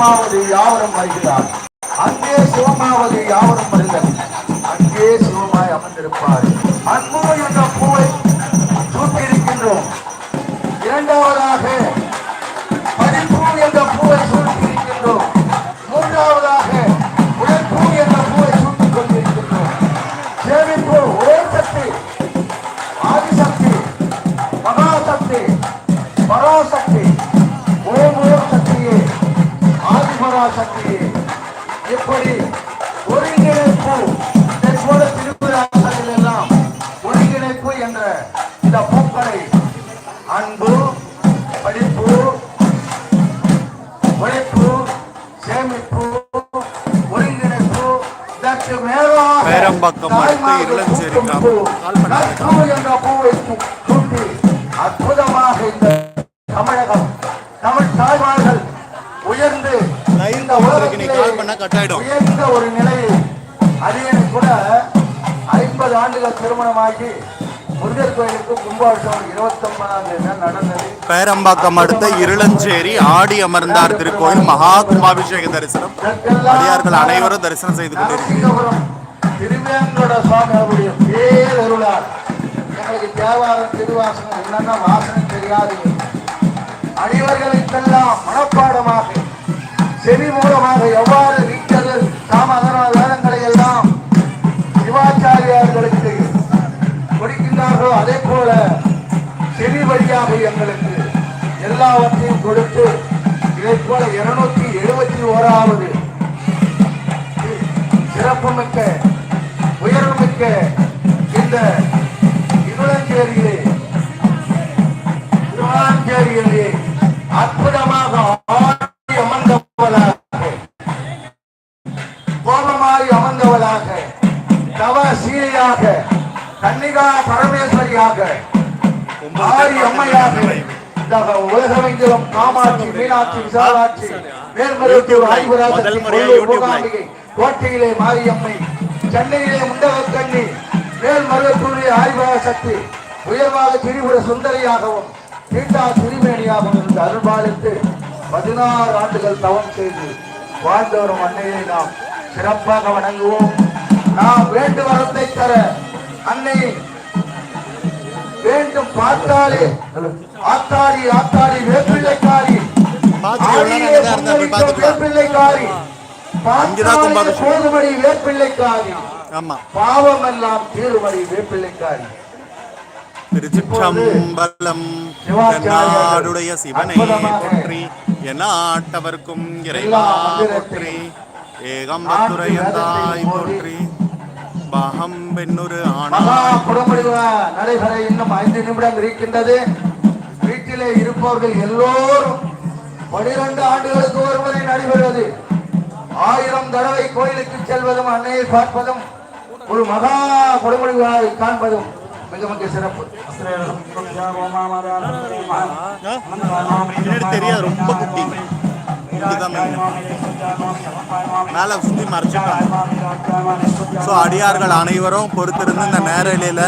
கதறுகிறார் சிவமாவது யாவரும் வருகிறார் அங்கே சிவமாவது யாவரும் வருதல் அங்கே சிவமாய் அமர்ந்திருப்பார். அன்பு என்ற பூவை சூட்டியிருக்கின்றோம். இரண்டாவதாக பனிப்பூ என்ற பூவை சூட்டியிருக்கின்றோம். மூன்றாவதாக உடற்பூ என்ற பூவை சூட்டிக் கொண்டிருக்கின்றோம் சேமிப்பு ஒரே சக்தி ஆதிசக்தி மகாசக்தி பராசக்தி நீ கால் பண்ணா ஆயிடும். உயர்ந்த ஒரு நிலையை அதே கூட ஐம்பது ஆண்டுகள் திருமணமாகி முருகர் கோயிலுக்கு கும்பாபிஷேகம் இருபத்தி ஒன்பதாம் தேதி நடந்தது. பேரம்பாக்கம் அடுத்த இருளஞ்சேரி ஆடி அமர்ந்தார் திருக்கோயில் மகா கும்பாபிஷேக தரிசனம். அடியார்கள் அனைவரும் தரிசனம் செய்து கொண்டிருக்கிறார் நரசிங்கபுரம் திருவேங்கட சுவாமி அவருடைய பேரருளார் எங்களுக்கு தேவாரம் திருவாசனம் என்னென்ன வாசனை தெரியாது அடிவர்களுக்கெல்லாம் மனப்பாடமாக செவி மூலமாக எவ்வாறு நீக்கிறது சாமதன வேதங்களை எல்லாம் சிவாச்சாரியார்களுக்கு கொடுக்கின்றார்களோ அதே போல செவி வழியாக எங்களுக்கு எல்லாவற்றையும் கொடுத்து இதை போல இருநூத்தி எழுபத்தி ஓராவது சிறப்புமிக்க இந்த உலகமெங்கிலும் காமாட்சி மீனாட்சி விசாலாட்சி மேல்மருவத்தூர் ஆய்வராஜன் live. கோட்டையிலே மாரியம்மை சென்னையிலே முண்டகக்கண்ணி மேல்மருவத்தூரிலே ஆய்வக சக்தி உயர்வாக திரிபுர சுந்தரியாகவும் தீட்டா திருமேனியாகவும் இருந்த அருள்பாலித்து பதினாறு ஆண்டுகள் தவம் செய்து வாழ்ந்து வரும் அன்னையை நாம் சிறப்பாக வணங்குவோம் நாம் வேண்டு வரத்தை தர அன்னை வேண்டும் பார்த்தாலே ஆத்தாடி ஆத்தாடி வேப்பிள்ளைக்காரி. வேப்பிள்ளைக்காரி. போதுமடி வேப்பிள்ளைக்காரி. ஆமா. பாவம் எல்லாம் தீருமடி வேப்பிள்ளைக்காரி. திருச்சிற்றம்பலம் தென்னாடுடைய சிவனை போற்றி என்னாட்டவர்க்கும் இறைவா போற்றி ஏகம்பத்துரையந்தாய் போற்றி. பெண்ணுரு மகா குடமுடிவு நடைபெற இன்னும் ஐந்து நிமிடம் இருக்கின்றது. வீட்டிலே இருப்பவர்கள் எல்லோரும் பனிரெண்டு ஆண்டுகளுக்கு ஒருமுறை நடைபெறுவது. ஆயிரம் தடவை கோயிலுக்கு செல்வதும் அன்னையை பார்ப்பதும் ஒரு மகா குடமுடிவாய் காண்பதும் மிக மிக சிறப்பு. தெரியாது ரொம்ப குட்டி. இதுதான் மேலே சுற்றி மறைச்சிட்டாங்க ஸோ அடியார்கள் அனைவரும் பொறுத்திருந்து இந்த நேரலையில்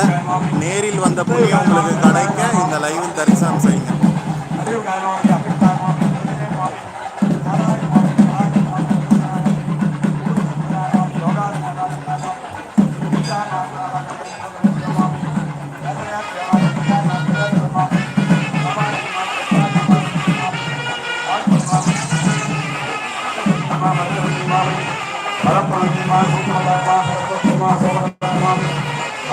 நேரில் வந்த புண்ணியம் உங்களுக்கு கிடைக்க இந்த லைவில் தரிசனம் செய்யுங்க.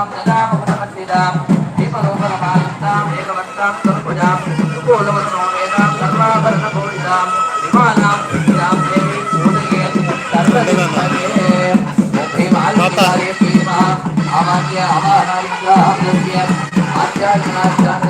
ప్రజాం ప్రజాపమనమస్తిదాం దీపలోపలమానంతాం ఏకవస్తాం సర్వజాం సుకోలవసనో వేదాం సర్వాభరణ పూజితాం విమానాం పూజితాం దేవి పూజయే సర్వదేవే శ్రీమాల్యే శ్రీమా ఆమాద్య అమానాయ ఆద్య ఆచార్యనాచార్య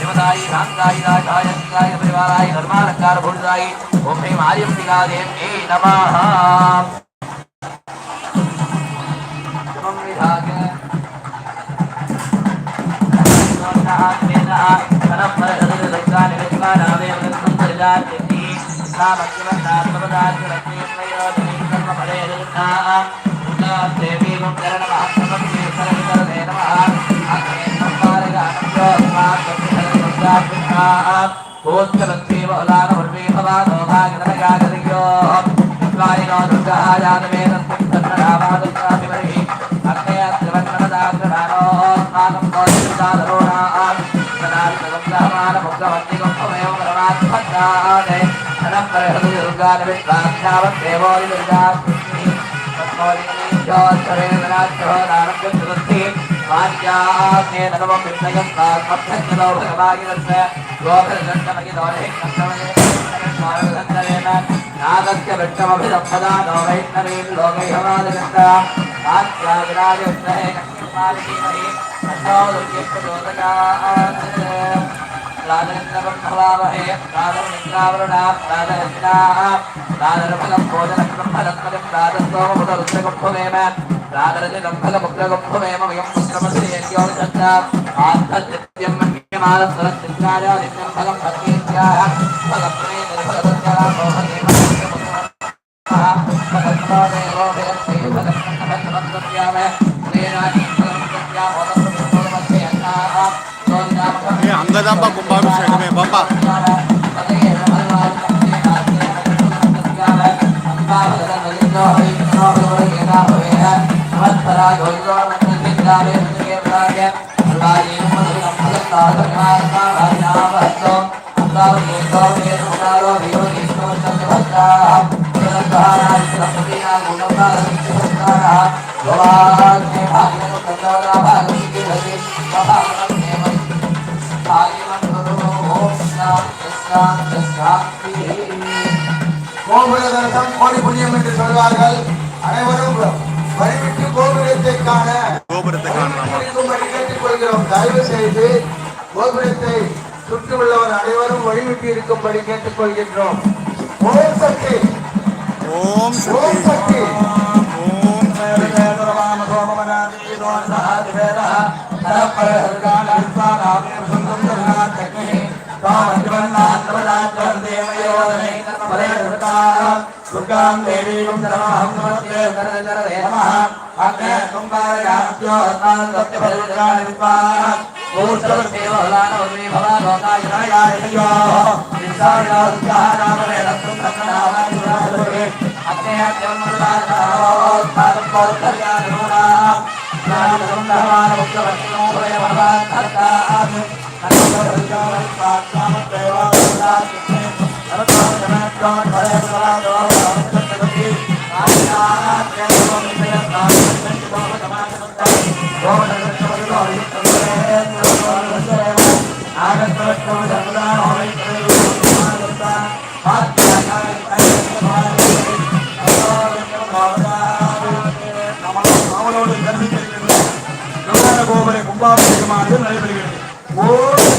शिवदायी भांगायी राजाय शिवाय परिवाराय धर्मालंकार भूजायी ओम ह्रीम आर्यम दिगादेव मे नमः नाम अग्निवन्दात्मदात्मरत्नेश्वरो ोत्तरत्वेवलानवर्वे भवानो भागनगागरियो विश्वायिनो दुर्गायानमेनं सन्नरामादुर्गा నాగస్య విష్టమభిరప్పదా నోవైష్ణవీం లోకైహమాదవిష్ట ఆత్యా విరాజ విష్ణహే కృష్ణమాలకీమహి అన్నో దుర్గేశ్వరోదకాత్ राजनिन्द्रब्रह्मलामहे राजनिन्द्रावरुणाप्रादरक्षिणाः राजरमलं भोजनब्रह्मलत्मजं राजस्तोमबुधरुद्रगुम्भुमेम राजरजगम्भलमुद्रगुम्भुमेमयं पुत्रमस्येत्योषद्धात् आत्मचित्यं मन्यमानसरचित्रायादित्यं फलं भक्तेत्याः फलप्रे निर्फलतत्याः मोहनेम फलत्मदेवो भयं फलं फलं फलं फलं ಗಂಗದಾಂಬ ಕುಂಭಾಭಿಷೇಕವೇ ಬಂಬ Bye. கோடி புண்ணியம் என்று சொல்வார்கள். அனைவரும் வழிவிட்டு கோபுரத்தை காண. கோபுரத்தை கேட்டுக்கொள்கிறோம். தயவு செய்து கோபுரத்தை சுற்றி உள்ளவர் அனைவரும் வழிவிட்டு இருக்கும்படி கேட்டுக்கொள்கின்றோம். ஓம் சக்தி. ஓம் சக்தி. दुर्गां देवीं नमः नमस्ते वरदरे नमः अग्ने कुम्भारयाभ्योऽस्मान् सत्यफलविदराणि विद्वाः मूर्तवदेवलानवमी भवानोदायनायाययोः निसायास्यारामवेदसुन्दरनामायुराजुरे अग्नेयाद्यवन्मुदानोत्पादपौत्तर्यानुराः கோபுரை கும்பாபிஷேகமானது நடைபெறுகிறது ஓம்